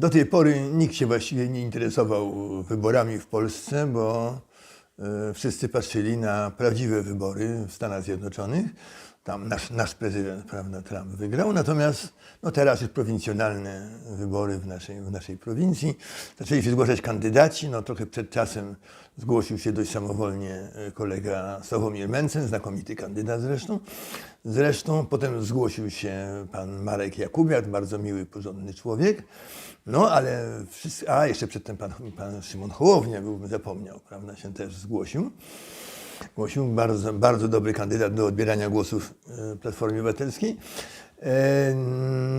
Do tej pory nikt się właściwie nie interesował wyborami w Polsce, bo e, wszyscy patrzyli na prawdziwe wybory w Stanach Zjednoczonych. Tam nasz, nasz prezydent, prawda, Trump wygrał, natomiast no teraz już prowincjonalne wybory w naszej, w naszej prowincji. Zaczęli się zgłaszać kandydaci, no trochę przed czasem zgłosił się dość samowolnie e, kolega Sławomir Mencen, znakomity kandydat zresztą. Zresztą potem zgłosił się pan Marek Jakubiak, bardzo miły, porządny człowiek. No ale wszyscy, a jeszcze przedtem pan, pan Szymon Hołownia, byłbym zapomniał, prawda, się też zgłosił. Głosił bardzo, bardzo dobry kandydat do odbierania głosów e, Platformie Obywatelskiej. E,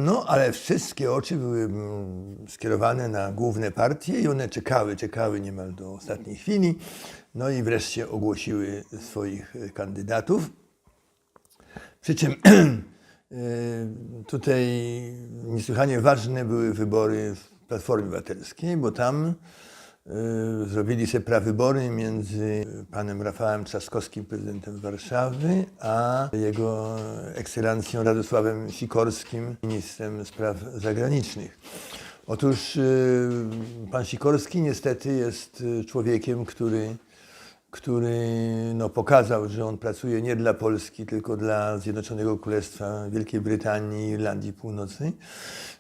No, ale wszystkie oczy były mm, skierowane na główne partie i one czekały, czekały niemal do ostatniej chwili. No i wreszcie ogłosiły swoich e, kandydatów. Przy czym tutaj niesłychanie ważne były wybory w Platformie Obywatelskiej, bo tam zrobili sobie prawybory między panem Rafałem Trzaskowskim, prezydentem Warszawy, a jego ekscelencją Radosławem Sikorskim, ministrem spraw zagranicznych. Otóż e, pan Sikorski niestety jest e, człowiekiem, który który no, pokazał, że on pracuje nie dla Polski, tylko dla Zjednoczonego Królestwa Wielkiej Brytanii Irlandii Północnej,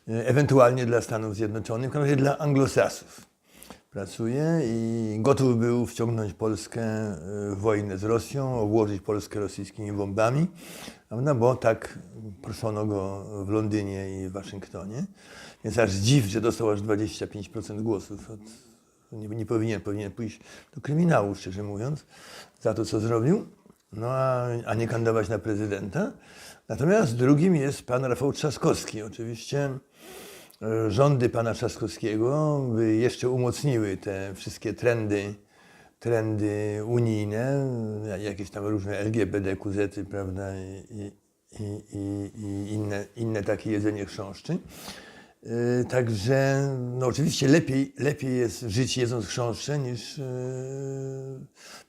ewentualnie dla Stanów Zjednoczonych, w każdym razie dla anglosasów. Pracuje i gotów był wciągnąć Polskę e, w wojnę z Rosją, obłożyć Polskę rosyjskimi bombami, prawda? bo tak proszono go w Londynie i w Waszyngtonie. Więc aż dziw, że dostał aż 25% głosów od nie, nie powinien, powinien pójść do kryminału, szczerze mówiąc, za to, co zrobił, no a, a nie kandydować na prezydenta. Natomiast drugim jest pan Rafał Trzaskowski. Oczywiście rządy pana Trzaskowskiego jeszcze umocniły te wszystkie trendy, trendy unijne, jakieś tam różne LGBT, kuzety, prawda, i, i, i, i inne, inne takie jedzenie chrząszczy. Yy, Także no oczywiście lepiej, lepiej jest żyć jedząc chrząszcze niż yy,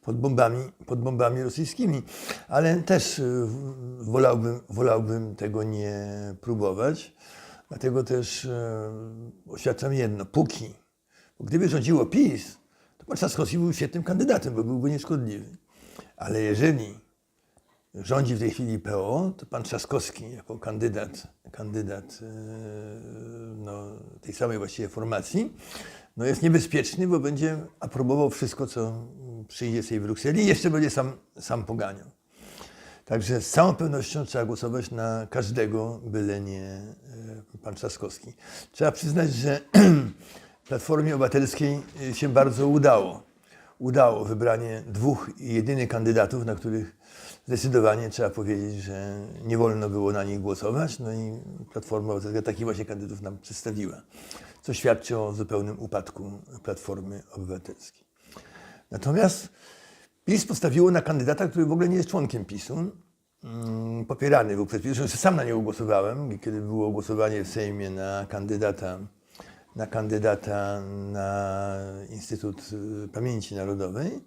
pod bombami, pod bombami rosyjskimi. Ale też wolałbym, wolałbym tego nie próbować. Dlatego też yy, oświadczam jedno. Póki, bo gdyby rządziło PiS, to pan Trzaskowski był świetnym kandydatem, bo byłby nieszkodliwy. Ale jeżeli rządzi w tej chwili PO, to pan Trzaskowski jako kandydat, kandydat e, no, tej samej właściwie formacji, no jest niebezpieczny, bo będzie aprobował wszystko, co przyjdzie z tej Brukseli i jeszcze będzie sam, sam poganiał. Także z całą pewnością trzeba głosować na każdego, byle nie e, pan Trzaskowski. Trzeba przyznać, że Platformie Obywatelskiej e, się bardzo udało. Udało wybranie dwóch jedynych kandydatów, na których zdecydowanie trzeba powiedzieć, że nie wolno było na nich głosować. No i Platforma Obywatelska takich właśnie kandydatów nam przedstawiła, co świadczy o zupełnym upadku Platformy Obywatelskiej. Natomiast PiS postawiło na kandydata, który w ogóle nie jest członkiem PiSu. Mm, Popierany był przez PiS. Zresztą sam na niego głosowałem, kiedy było głosowanie w Sejmie na kandydata, na kandydata na Instytut y, Pamięci Narodowej.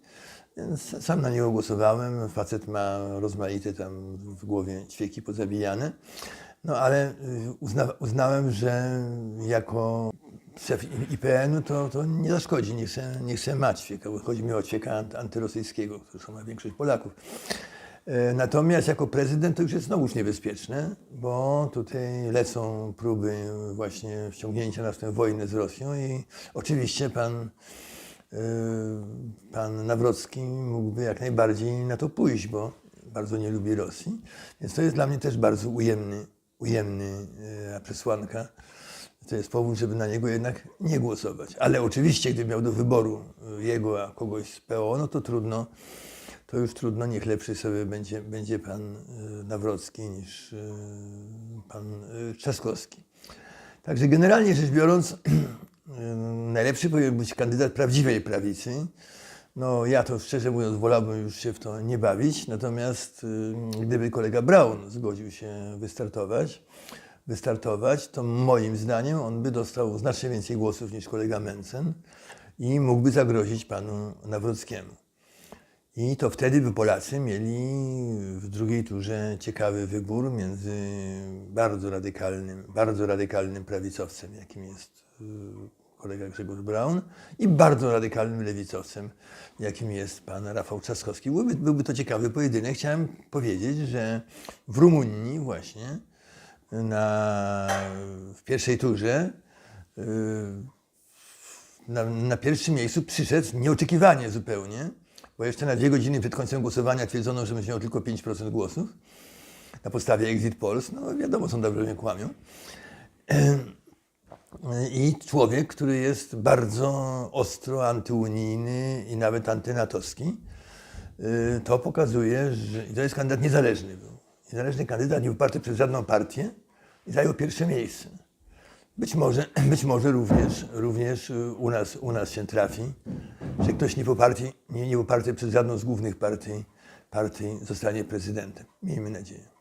Więc sam na niego głosowałem. Facet ma rozmaite tam w głowie ćwieki pozabijane. No ale y, uzna, uznałem, że jako szef IPN-u to, to nie zaszkodzi, nie chcę, nie chcę mać ćwieka, bo chodzi mi o ćwieka anty- antyrosyjskiego, zresztą ma większość Polaków. E, Natomiast jako prezydent to już jest znowuż niebezpieczne, bo tutaj lecą próby właśnie wciągnięcia nas w tę wojnę z Rosją i oczywiście pan, e, pan Nawrocki mógłby jak najbardziej na to pójść, bo bardzo nie lubi Rosji. Więc to jest dla mnie też bardzo ujemny, ujemny e, przesłanka. To jest powód, żeby na niego jednak nie głosować. Ale oczywiście, gdyby miał do wyboru e, jego, a kogoś z PO, no to trudno, to już trudno, niech lepszy sobie będzie, będzie pan e, Nawrocki niż e, pan Trzaskowski. Także generalnie rzecz biorąc, najlepszy powinien być kandydat prawdziwej prawicy. No ja to szczerze mówiąc wolałbym już się w to nie bawić, natomiast y, gdyby kolega Braun zgodził się wystartować, wystartować, to moim zdaniem on by dostał znacznie więcej głosów niż kolega Mencen i mógłby zagrozić panu Nawrockiemu. I to wtedy by Polacy mieli w drugiej turze ciekawy wybór między bardzo radykalnym, bardzo radykalnym prawicowcem, jakim jest y, kolega Grzegorz Braun, i bardzo radykalnym lewicowcem, jakim jest pan Rafał Trzaskowski. Byłby, byłby to ciekawy pojedynek. Chciałem powiedzieć, że w Rumunii właśnie na, w pierwszej turze y, na, na pierwszym miejscu przyszedł nieoczekiwanie zupełnie, bo jeszcze na dwie godziny przed końcem głosowania twierdzono, że będzie miał tylko 5% głosów na podstawie Exit Polls. No wiadomo, sondaże mnie kłamią. I człowiek, który jest bardzo ostro antyunijny i nawet antynatowski, y, to pokazuje, że to jest kandydat niezależny. Niezależny kandydat, nie uparty przez żadną partię i zajął pierwsze miejsce. Być może, być może również, również y, u, nas, u nas się trafi, że ktoś nie poparty, nie, nie uparty przez żadną z głównych partii, partii zostanie prezydentem. Miejmy nadzieję.